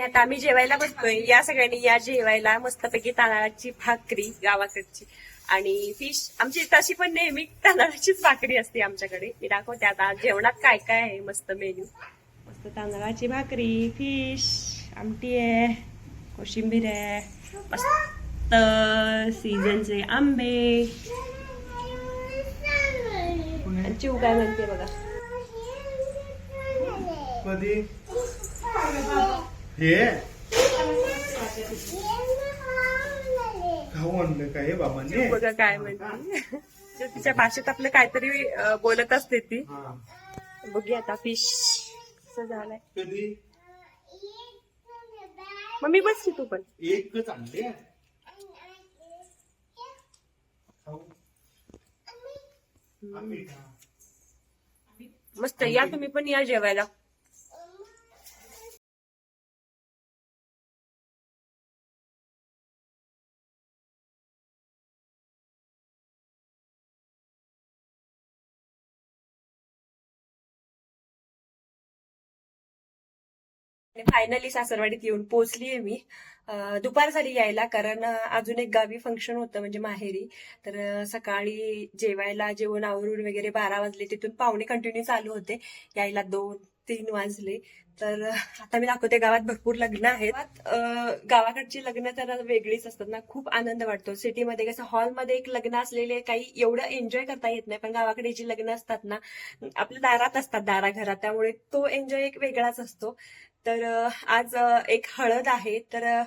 आता आम्ही जेवायला बसतोय. या सगळ्यांनी या जेवायला मस्तपैकी तांदळाची भाकरी गावाकडची आणि फिश आमची तशी पण नेहमी तांदळाचीच भाकरी असते आमच्याकडे. मी दाखवते आता जेवणात काय काय आहे मस्त मेन्यू मस्त तांदळाची भाकरी फिश आमटी आहे कोशिंबीर आहे मस्त सीझनचे आंबे. चिव काय म्हणते बघा? कधी? हे खाऊ आणलं का हे बाबांनी? चिव बघा काय म्हणते. तिच्या भाषेत आपलं काहीतरी बोलत असते ती. बघूया आता फिश झालंय. कधी? मम्मी बस की तू पण. एकच आणले खा. मस्त या तुम्ही पण या जेवायला. फायनली सासरवाडीत येऊन पोहोचलीये मी. दुपार झाली यायला कारण अजून एक गावी फंक्शन होतं म्हणजे माहेरी. तर सकाळी जेवायला जेवण आवरून वगैरे बारा वाजले तिथून पाहुणे कंटिन्यू चालू होते. यायला दोन तीन वाजले. तर आता मी दाखवते गावात भरपूर लग्न आहेत. गावाकडची लग्न तर वेगळीच असतात ना. खूप आनंद वाटतो. सिटीमध्ये कसं हॉलमध्ये एक लग्न असलेले काही एवढं एन्जॉय करता येत नाही पण गावाकडे जी लग्न असतात ना आपल्या दारात असतात दाराघरात. त्यामुळे तो एन्जॉय एक वेगळाच असतो. तर आज एक हळद आहे. तर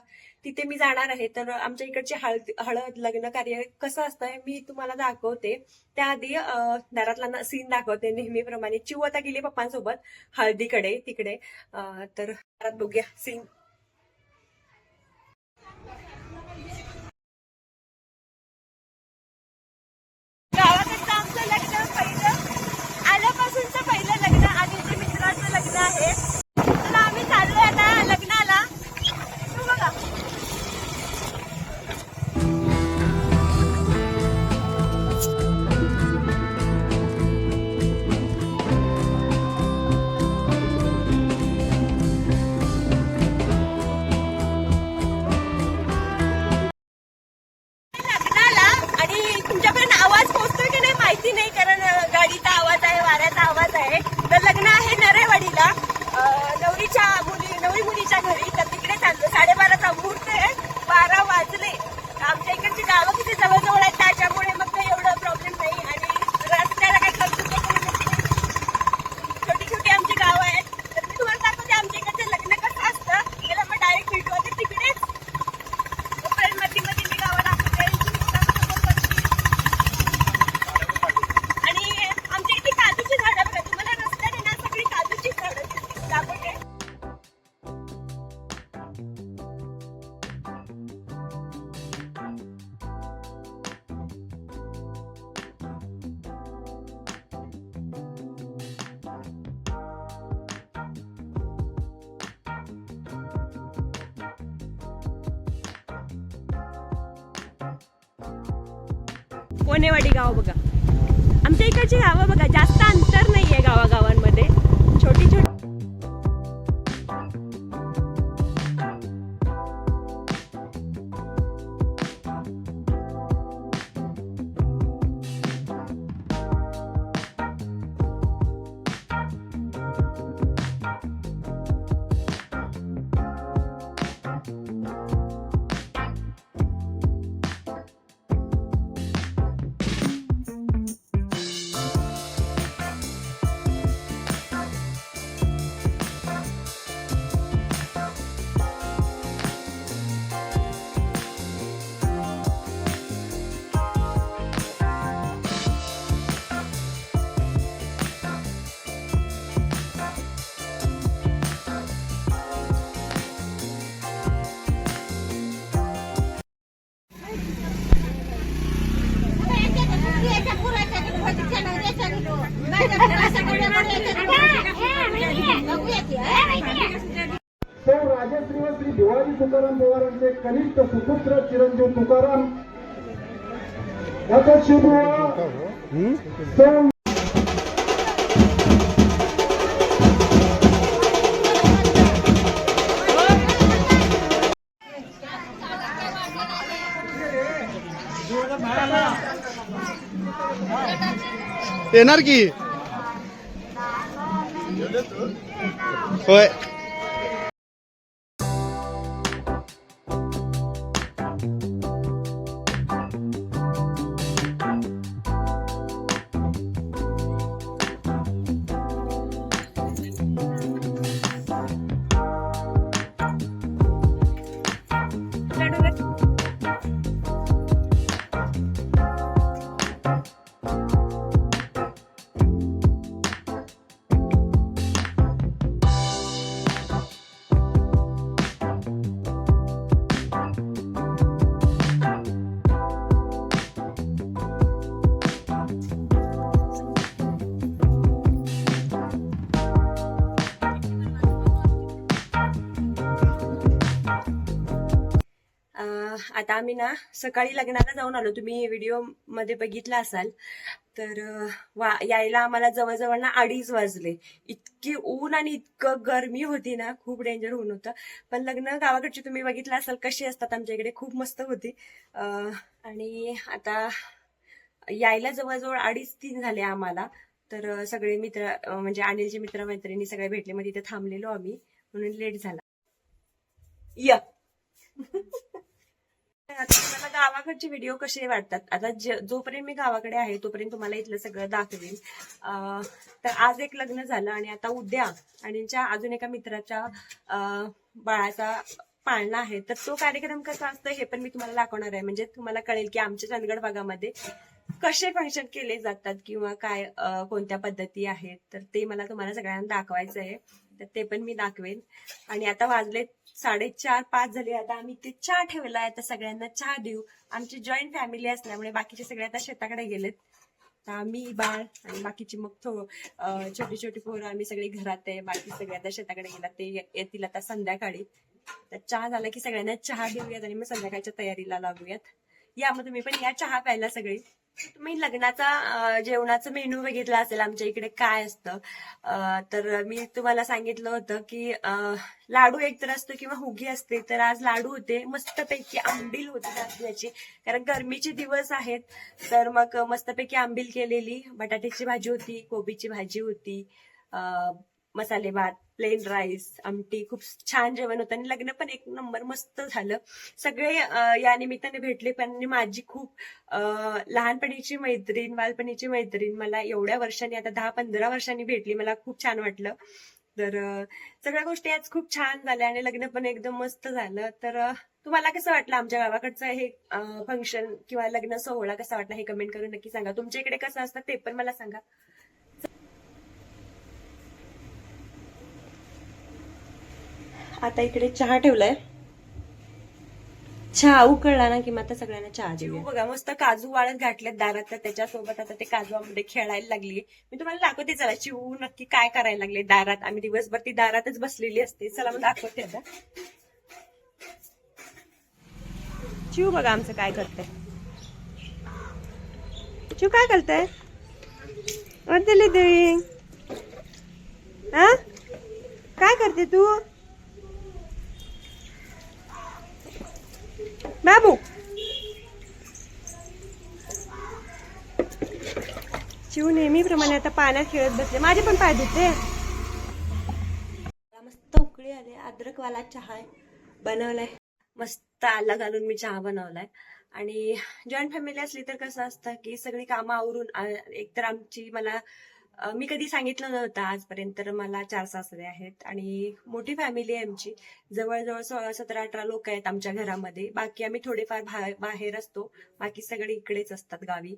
तिथे मी जाणार आहे. तर आमच्या इकडची हळद हळद लग्न कार्य कसं असतं मी तुम्हाला दाखवते. त्याआधी अं, दारातला सीन दाखवते नेहमीप्रमाणे. चिवता गेली पप्पांसोबत हळदीकडे तिकडे. तर दारात बघूया सीन कोणेवाडी गाव बघा. आमच्या इकडची गावं बघा जास्त अंतर नाही आहे गावागावांमध्ये. छोटी छोटी सौ राजश्री व श्री भिवाजी तुकाराम पवारांचे कनिष्ठ सुपुत्र चिरंजीव तुकाराम. शिवबुवा सौ येणार की? होय. आता आम्ही ना सकाळी लग्नाला जाऊन आलो. तुम्ही व्हिडिओमध्ये बघितला असाल. तर वा यायला आम्हाला जवळजवळ ना अडीच वाजले. इतकी ऊन आणि इतकं गरमी होती ना खूप डेंजर ऊन होतं. पण लग्न गावाकडचे तुम्ही बघितलं असाल कशी असतात आमच्या इकडे खूप मस्त होती. आणि आता यायला जवळजवळ अडीच तीन झाले आम्हाला. तर सगळे मित्र म्हणजे अनिलचे मित्र मैत्रिणी सगळे भेटले. मग तिथे थांबलेलो आम्ही. म्हणून लेट झाला. या. आता तुम्हाला गावाकडचे व्हिडिओ कसे वाटतात? आता जोपर्यंत मी गावाकडे आहे तोपर्यंत तुम्हाला इथलं सगळं दाखवेन. तर आज एक लग्न झालं आणि आता उद्या आणि ज्या अजून एका मित्राच्या बाळाचा पाळणा आहे. तर तो कार्यक्रम कसा असतो हे पण मी तुम्हाला दाखवणार आहे. म्हणजे तुम्हाला कळेल की आमच्या चंदगड भागामध्ये कसे फंक्शन केले जातात किंवा काय कोणत्या पद्धती आहेत. तर ते मला तुम्हाला सगळ्यांना दाखवायचं आहे तर ते पण मी दाखवेन. आणि आता वाजले साडेचार पाच झाले. आता आम्ही ते चहा ठेवलाय आता सगळ्यांना चहा देऊ. आमची जॉईंट फॅमिली असल्यामुळे बाकीचे सगळे आता शेताकडे गेलेत. तर आम्ही बाळ आणि बाकीची मग थो छोटी छोटी पोरं आम्ही सगळे घरात आहे. बाकी सगळे आता शेताकडे गेला ते येतील आता संध्याकाळी. तर चहा झाला की सगळ्यांना चहा घेऊयात आणि मग संध्याकाळच्या तयारीला लागूयात. या मग तुम्ही पण या चहा प्यायला सगळी. तुम्ही लग्नाचा जेवणाचा मेनू बघितला असेल आमच्या इकडे काय असतं? तर मी तुम्हाला सांगितलं होतं की लाडू लाडू एकतर असतो किंवा हुगी असते तर आज लाडू होते. मस्तपैकी आंबील होती याची कारण गरमीचे दिवस आहेत तर मग मस्तपैकी आंबील केलेली. बटाट्याची भाजी होती कोबीची भाजी होती मसाले भात प्लेन राईस आमटी खूप छान जेवण होतं. आणि लग्न पण एक नंबर मस्त झालं. सगळे या निमित्ताने भेटले पण माझी खूप लहानपणीची मैत्रीण बालपणीची मैत्रीण मला एवढ्या वर्षांनी आता दहा पंधरा वर्षांनी भेटली. मला खूप छान वाटलं. तर सगळ्या गोष्टी आज खूप छान झाल्या आणि लग्न पण एकदम मस्त झालं. तर तुम्हाला कसं वाटलं आमच्या गावाकडचं हे फंक्शन किंवा लग्न सोहळा कसा वाटला हे कमेंट करून नक्की सांगा. तुमच्या इकडे कसं असतं ते पण मला सांगा. आता इकडे चहा ठेवलाय. चहा उकळला ना की मग आता सगळ्यांना चहा देऊ बघा मस्त काजू वाळत घातल्यात दारात तर त्याच्यासोबत आता ते काजूमध्ये खेळायला लागली मी तुम्हाला दाखवते चला चिऊ नक्की काय करायला लागले दारात. आम्ही दिवसभर ती दारातच बसलेली असते. चला मग दाखवते आता. चिऊ बघा आमचं काय करतंय. चिऊ काय करताय? हा? काय करते तू? बाबू. शिव नेहमीप्रमाणे आता पाण्यात खेळत बसले. माझे पण पाय धुते मस्त उकळी आले. अद्रकवाला चहा आहे बनवलाय. मस्त आला घालून मी चहा बनवलाय. आणि जॉईंट फॅमिली असली तर कसं असतं की सगळी कामं आवरून एकतर आमची मला मी कधी सांगितलं नव्हतं आजपर्यंत तर मला चार सासरे आहेत आणि मोठी फॅमिली आहे आमची. जवळजवळ सोळा सतरा अठरा लोक आहेत आमच्या घरामध्ये. बाकी आम्ही थोडेफार बाहेर असतो. बाकी सगळे इकडेच असतात गावी.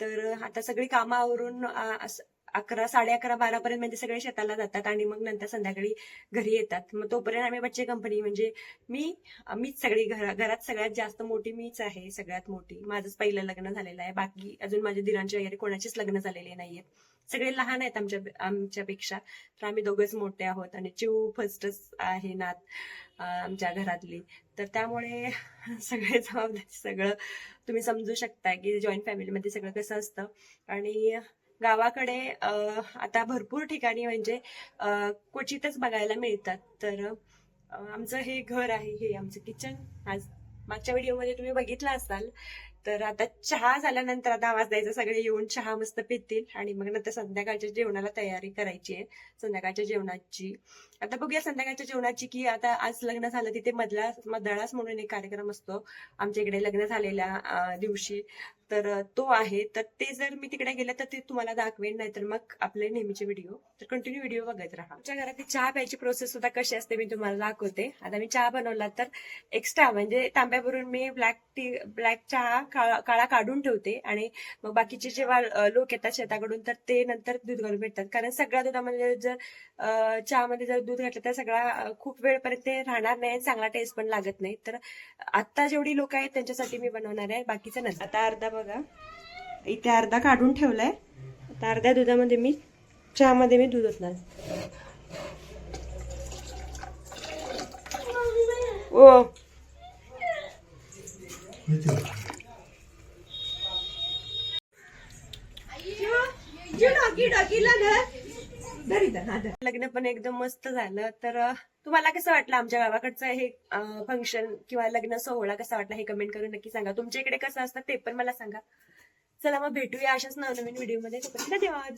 तर आता सगळी कामावरून असं अकरा साडे अकरा बारा पर्यंत म्हणजे सगळे शेताला जातात आणि मग नंतर संध्याकाळी घरी येतात. मग तोपर्यंत आम्ही बच्चे कंपनी म्हणजे मी मीच सगळी घरा घरात सगळ्यात जास्त मोठी मीच आहे सगळ्यात मोठी. माझंच पहिलं लग्न झालेलं आहे. बाकी अजून माझ्या दिरांचे वगैरे कोणाचेच लग्न झालेले नाहीयेत. सगळे लहान आहेत आमच्या आमच्यापेक्षा. तर आम्ही दोघंच मोठे आहोत आणि चिव फर्स्टच आहे नात आमच्या घरातली. तर त्यामुळे सगळे जबाबदारी सगळं तुम्ही समजू शकता की जॉईंट फॅमिलीमध्ये सगळं कसं असतं. आणि गावाकडे आता भरपूर ठिकाणी म्हणजे क्वचितच बघायला मिळतात. तर आमचं हे घर आहे हे आमचं किचन आज मागच्या व्हिडिओमध्ये तुम्ही बघितलं असाल. तर आता चहा झाल्यानंतर आता आवाज द्यायचा सगळे येऊन चहा मस्त पितील. आणि मग नंतर संध्याकाळच्या जेवणाला तयारी करायची आहे. संध्याकाळच्या जेवणाची. आता बघूया संध्याकाळच्या जेवणाची की आता आज लग्न झालं तिथे मधला मदळास म्हणून एक कार्यक्रम असतो. आमच्या इकडे लग्न झालेल्या दिवशी. तर तो आहे. तर ते जर मी तिकडे गेले तर ते तुम्हाला दाखवेन नाहीतर मग आपले नेहमीचे व्हिडिओ. तर कंटिन्यू व्हिडिओ बघत राहा. आमच्या घरात चहा प्यायची प्रोसेस सुद्धा कशी असते मी तुम्हाला दाखवते. आता मी चहा बनवला तर एक्स्ट्रा म्हणजे तांब्यावरून मी ब्लॅक टी ब्लॅक चहा काळा काळा काढून ठेवते आणि मग बाकीचे जेव्हा लोक येतात शेताकडून तर ते नंतर दूध घालून भेटतात. कारण सगळ्या दुधामध्ये जर चहामध्ये जर दूध घातलं तर सगळा खूप वेळपर्यंत ते राहणार नाही आणि चांगला टेस्ट पण लागत नाही. तर आता जेवढी लोक आहेत त्यांच्यासाठी मी बनवणार आहे. बाकीचं नंतर. आता अर्धा बघा. इथे अर्धा काढून ठेवलाय. आता अर्ध्या दुधामध्ये मी चहामध्ये मी दूध ओतणार. ओ. लग्न पण एकदम मस्त झालं. तर तुम्हाला कसं वाटलं आमच्या गावाकडचं हे फंक्शन किंवा लग्न सोहळा कसा वाटला हे कमेंट करून नक्की सांगा. तुमच्या इकडे कसं असतं ते पण मला सांगा. चला मग भेटूया अशाच नवनवीन व्हिडिओमध्ये तोपर्यंत धन्यवाद.